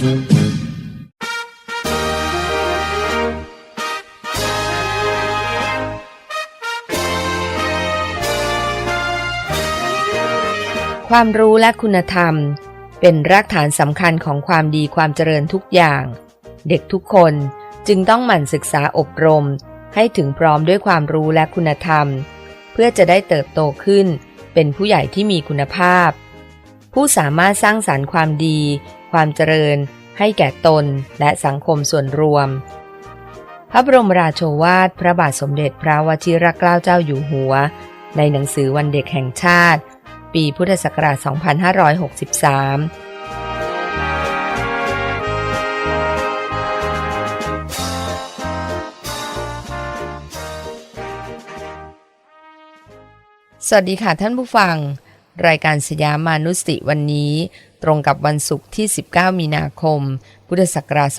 ความรู้และคุณธรรม เป็นรากฐานสำคัญของความดีความเจริญทุกอย่าง เด็กทุกคนจึงต้องหมั่นศึกษาอบรม ให้ถึงพร้อมด้วยความรู้และคุณธรรม เพื่อจะได้เติบโตขึ้น เป็นผู้ใหญ่ที่มีคุณภาพ ผู้สามารถสร้างสารรค์ความดี ความเจริญ ให้แก่ตนและสังคมส่วนรวม พระบรมราโชวาทพระบาทสมเด็จพระวชิรเกล้าเจ้าอยู่หัว ในหนังสือวันเด็กแห่งชาติ ปีพุทธศักราช 2563สวัสดีค่ะท่านผู้ฟัง รายการสยามมานุสติวันนี้ ตรงกับวันศุกร์ที่ 19 มีนาคม พุทธศักราช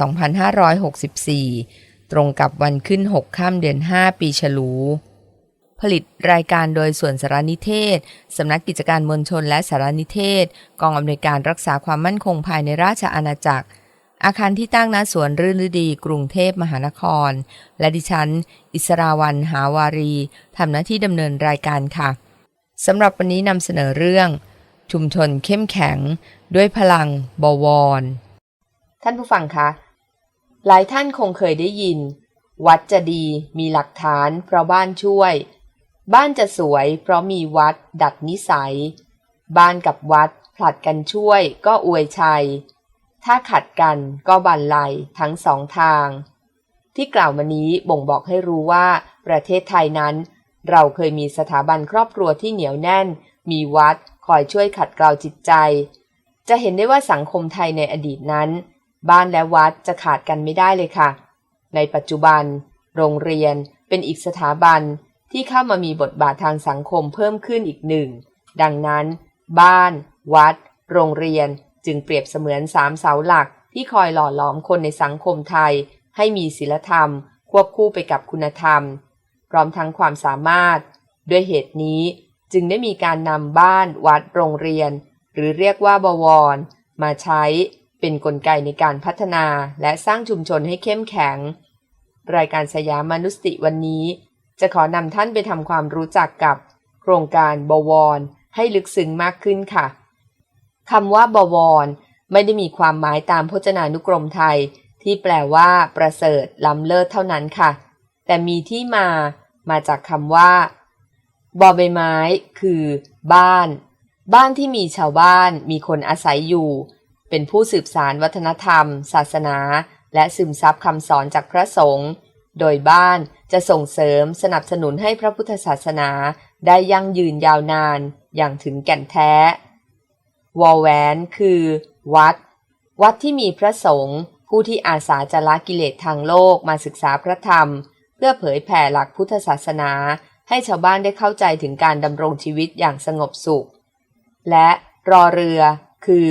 2564 ตรงกับวันขึ้น 6 ข้ามเดือน 5 ปีฉลู ผลิตรายการโดยส่วนสารนิเทศ สำนักกิจการมวลชนและสารนิเทศ กองอำนวยการรักษาความมั่นคงภายในราชอาณาจักร อาคารที่ตั้งณสวนรื่นฤดี กรุงเทพมหานคร และดิฉัน อิสราวันหาวารีทำหน้าที่ดำเนินรายการค่ะสำหรับวันนี้นำเสนอเรื่อง ชุมชนเข้มแข็ง ด้วยพลังบวร ท่านผู้ฟังคะ หลายท่านคงเคยได้ยิน วัดจะดีมีหลักฐานเพราะบ้านช่วย บ้านจะสวยเพราะมีวัดดัดนิสัย บ้านกับวัดผลัดกันช่วยก็อวยชัย ถ้าขัดกันก็บันไลทั้งสองทาง ที่กล่าวมานี้บ่งบอกให้รู้ว่าประเทศไทยนั้น เราเคยมีสถาบันครอบครัวที่เหนียวแน่น มีวัด อยช่วยขัดเกลาจิตใจ จะเห็นได้ว่าสังคมไทยในอดีตนั้น บ้านและวัดจะขาดกันไม่ได้เลยค่ะ ในปัจจุบัน โรงเรียนเป็นอีกสถาบันที่เข้ามามีบทบาททางสังคมเพิ่มขึ้นอีกหนึ่ง ดังนั้น บ้าน วัด โรงเรียนจึงเปรียบเสมือนสามเสาหลักที่คอยหล่อหลอมคนในสังคมไทย ให้มีศีลธรรม ควบคู่ไปกับคุณธรรม พร้อมทั้งความสามารถ ด้วยเหตุนี้ จึงได้มีการนำบ้านวัดโรงเรียน หรือเรียกว่าบวร มาใช้เป็นนกลไกในการพัฒนาและสร้างชุมชนให้เข้มแข็ง รายการสยามมนุสติวันนี้ จะขอนำท่านไปทำความรู้จักกับ โครงการบวร ให้ลึกซึ้งมากขึ้นค่ะคำว่าบวร ไม่ได้มีความหมายตามพจนานุกรมไทย ที่แปลว่า ประเสริฐล้ำเลิศเท่านั้นค่ะ แต่มีที่มามาจากคำว่า บอใบไม้ คือ บ้าน บ้านที่มีชาวบ้านมีคนอาศัยอยู่ เป็นผู้สืบสารวัฒนธรรม ศาสนา และซึมซับคำสอนจากพระสงฆ์โดยบ้านจะส่งเสริมสนับสนุนให้พระพุทธศาสนาได้ยั่งยืนยาวนานอย่างถึงแก่นแท้ วอแวนคือ วัด วัดที่มีพระสงฆ์ผู้ที่อาสาจะละกิเลสทางโลกมาศึกษาพระธรรม เพื่อเผยแผ่หลักพุทธศาสนา ให้ชาวบ้านได้เข้าใจถึงการดำรงชีวิตอย่างสงบสุข และรอเรือ คือ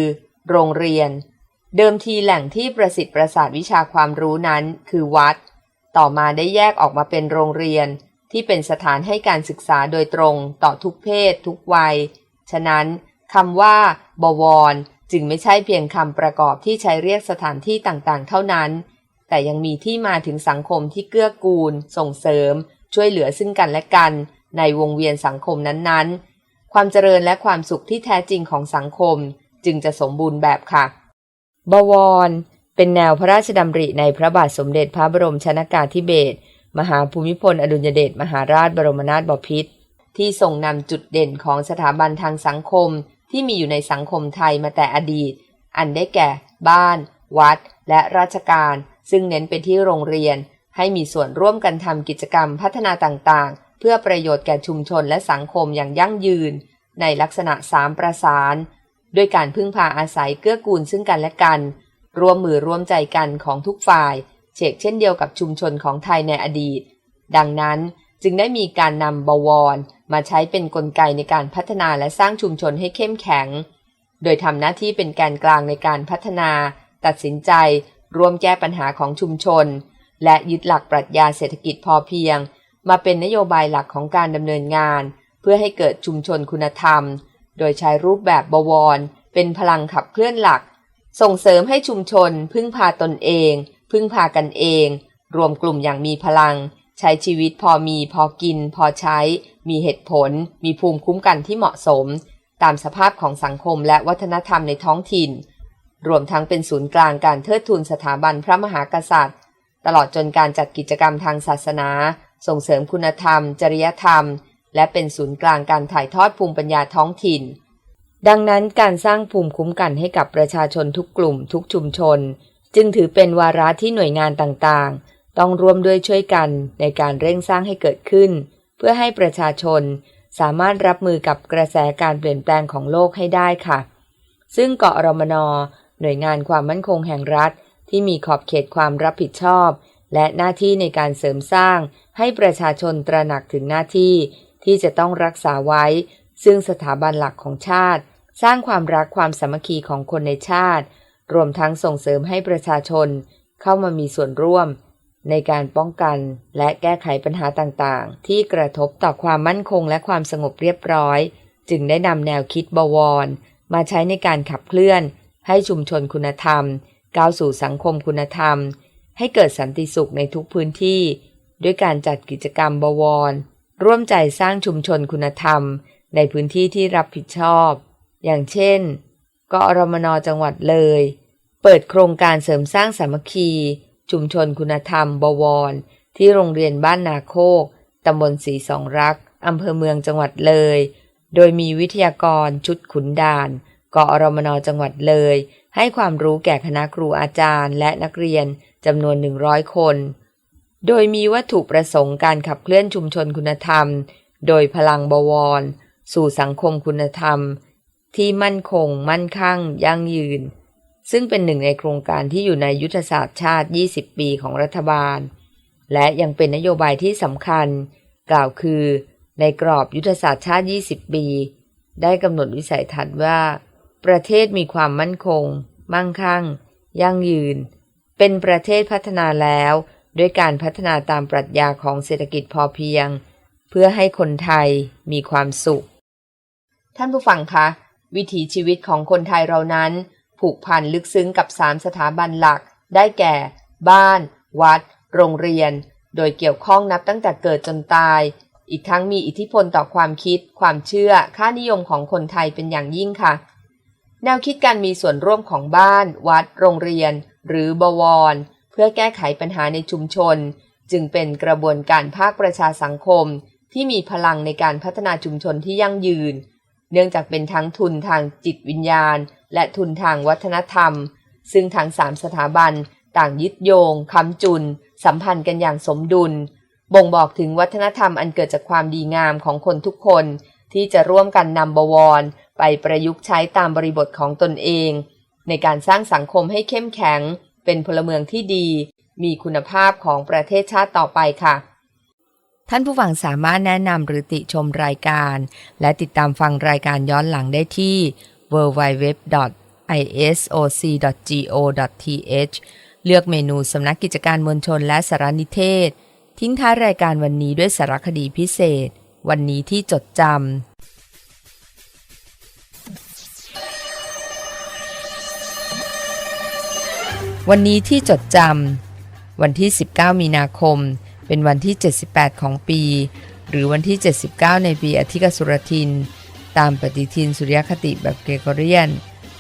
โรงเรียน เดิมทีแหล่งที่ประสิทธิ์ประสาทวิชาความรู้นั้นคือวัด ต่อมาได้แยกออกมาเป็นโรงเรียนที่เป็นสถานให้การศึกษาโดยตรงต่อทุกเพศ ทุกวัย ฉะนั้นคำว่า บวร จึงไม่ใช่เพียงคำประกอบที่ใช้เรียกสถานที่ต่างๆ เท่านั้น แต่ยังมีที่มาถึงสังคมที่เกื้อกูล ส่งเสริม ช่วยเหลือซึ่งกันและกันในวงเวียนสังคมนั้นๆ ความเจริญและความสุขที่แท้จริงของสังคมจึงจะสมบูรณ์แบบค่ะ บวร เป็นแนวพระราชดำริในพระบาทสมเด็จพระบรมชนากาธิเบศรมหาภูมิพลอดุลยเดชมหาราชบรมนาถบพิตรที่ทรงนำจุดเด่นของสถาบันทางสังคมที่มีอยู่ในสังคมไทยมาแต่อดีต อันได้แก่ บ้าน วัด และราชการ ซึ่งเน้นไปที่โรงเรียน ให้มีส่วนร่วมกันทำกิจกรรมพัฒนาต่างๆ เพื่อประโยชน์แก่ชุมชนและสังคมอย่างยั่งยืน ในลักษณะสามประสาน ด้วยการพึ่งพาอาศัยเกื้อกูลซึ่งกันและกันร่วมมือร่วมใจกันของทุกฝ่าย เชกเช่นเดียวกับชุมชนของไทยในอดีต ดังนั้นจึงได้มีการนำบวร มาใช้เป็นนกลไกในการพัฒนาและสร้างชุมชนให้เข้มแข็ง โดยทำหน้าที่เป็นแกนกลางในการพัฒนา ตัดสินใจ ร่วมแก้ปัญหาของชุมชน และยึดหลักปรัชญาเศรษฐกิจพอเพียง มาเป็นนโยบายหลักของการดำเนินงาน เพื่อให้เกิดชุมชนคุณธรรม โดยใช้รูปแบบบวร เป็นพลังขับเคลื่อนหลัก ส่งเสริมให้ชุมชน พึ่งพาตนเอง พึ่งพากันเอง รวมกลุ่มอย่างมีพลัง ใช้ชีวิตพอมีพอกิน พอใช้ มีเหตุผล มีภูมิคุ้มกันที่เหมาะสม ตามสภาพของสังคมและวัฒนธรรมในท้องถิ่น รวมทั้งเป็นศูนย์กลางการเทิดทูนสถาบันพระมหากษัตริย์ ตลอดจนการจัดกิจกรรมทางศาสนา ส่งเสริมคุณธรรม จริยธรรม และเป็นศูนย์กลางการถ่ายทอดภูมิปัญญาท้องถิ่น ดังนั้นการสร้างภูมิคุ้มกันให้กับประชาชนทุกกลุ่ม ทุกชุมชน จึงถือเป็นวาระที่หน่วยงานต่างๆ ต้องร่วมด้วยช่วยกันในการเร่งสร้างให้เกิดขึ้น เพื่อให้ประชาชนสามารถรับมือกับกระแสการเปลี่ยนแปลงของโลกให้ได้ค่ะ ซึ่งเกาะรมนหน่วยงานความมั่นคงแห่งรัฐ ที่มีขอบเขตความรับผิดชอบ และหน้าที่ในการเสริมสร้าง ให้ประชาชนตระหนักถึงหน้าที่ ที่จะต้องรักษาไว้ ซึ่งสถาบันหลักของชาติ สร้างความรักความสามัคคีของคนในชาติ รวมทั้งส่งเสริมให้ประชาชน เข้ามามีส่วนร่วม ในการป้องกันและแก้ไขปัญหาต่างๆ ที่กระทบต่อความมั่นคงและความสงบเรียบร้อย จึงได้นำแนวคิดบวร มาใช้ในการขับเคลื่อน ให้ชุมชนคุณธรรม ก้าวสู่สังคมคุณธรรม ให้เกิดสันติสุขในทุกพื้นที่ ด้วยการจัดกิจกรรมบวร ร่วมใจสร้างชุมชนคุณธรรม ในพื้นที่ที่รับผิดชอบ อย่างเช่นกอรมนจังหวัดเลย เปิดโครงการเสริมสร้างสามัคคี ชุมชนคุณธรรม บวร ที่โรงเรียนบ้านนาโคกตำบลสีสองรักอำเภอเมืองจังหวัดเลย โดยมีวิทยากรชุดขุนด่านกอรมนจังหวัดเลย ให้ความรู้แก่คณะครูอาจารย์ และนักเรียนจำนวน 100 คน โดยมีวัตถุประสงค์การขับเคลื่อนชุมชนคุณธรรม โดยพลังบวร สู่สังคมคุณธรรม ที่มั่นคง มั่นคั่ง ยั่งยืน ซึ่งเป็นหนึ่งในโครงการที่อยู่ในยุทธศาสตร์ชาติ 20 ปีของรัฐบาล และยังเป็นนโยบายที่สำคัญ กล่าวคือ ในกรอบยุทธศาสตร์ชาติ 20 ปี ได้กำหนดวิสัยทัศน์ว่า ประเทศมีความมั่นคง มั่งคั่ง ยั่งยืน เป็นประเทศพัฒนาแล้ว ด้วยการพัฒนาตามปรัชญาของเศรษฐกิจพอเพียง เพื่อให้คนไทยมีความสุข ท่านผู้ฟังคะ วิถีชีวิตของคนไทยเรานั้น ผูกพันลึกซึ้งกับสามสถาบันหลัก ได้แก่ บ้าน วัด โรงเรียน โดยเกี่ยวข้องนับตั้งแต่เกิดจนตาย อีกทั้งมีอิทธิพลต่อความคิด ความเชื่อ ค่านิยมของคนไทยเป็นอย่างยิ่งค่ะ แนวคิดการมีส่วนร่วมของบ้าน วัด โรงเรียน หรือบวร เพื่อแก้ไขปัญหาในชุมชน จึงเป็นกระบวนการภาคประชาสังคม ที่มีพลังในการพัฒนาชุมชนที่ยั่งยืน เนื่องจากเป็นทั้งทุนทางจิตวิญญาณ และทุนทางวัฒนธรรม ซึ่งทั้งสามสถาบัน ต่างยึดโยงค้ำจุน สัมพันธ์กันอย่างสมดุล บ่งบอกถึงวัฒนธรรมอันเกิดจากความดีงามของคนทุกคนที่จะร่วมกันนำบวร ไปประยุกต์ใช้ตามบริบทของตนเอง ในการสร้างสังคมให้เข้มแข็ง เป็นพลเมืองที่ดี มีคุณภาพของประเทศชาติต่อไปค่ะ ท่านผู้ฟังสามารถแนะนำหรือติชมรายการ และติดตามฟังรายการย้อนหลังได้ที่ www.isoc.go.th เลือกเมนูสำนักกิจการมวลชนและสารนิเทศ ทิ้งท้ายรายการวันนี้ด้วยสารคดีพิเศษ วันนี้ที่จดจำ วันนี้ที่จดจำวันที่ 19 มีนาคม เป็นวันที่ 78 ของปี หรือวันที่ 79 ในปีอธิกสุรทิน ตามปฏิทินสุริยคติแบบเกรกอเรียน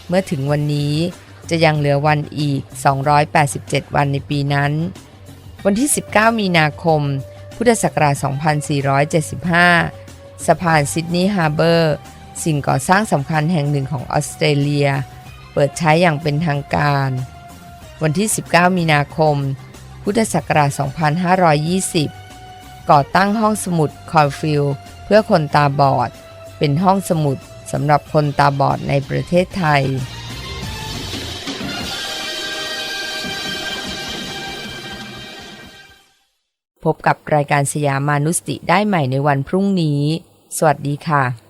เมื่อถึงวันนี้จะยังเหลือวันอีก 287 วันในปีนั้น วันที่ 19 มีนาคม พุทธศักราช 2475 สะพานซิดนีย์ฮาร์เบอร์ สิ่งก่อสร้างสำคัญแห่งหนึ่งของออสเตรเลีย เปิดใช้อย่างเป็นทางการ วันที่ 19 มีนาคม พุทธศักราช 2520 ก่อตั้งห้องสมุดคอร์ฟิลเพื่อคนตาบอด เป็นห้องสมุดสำหรับคนตาบอดในประเทศไทย พบกับรายการสยามานุสติได้ใหม่ในวันพรุ่งนี้ สวัสดีค่ะ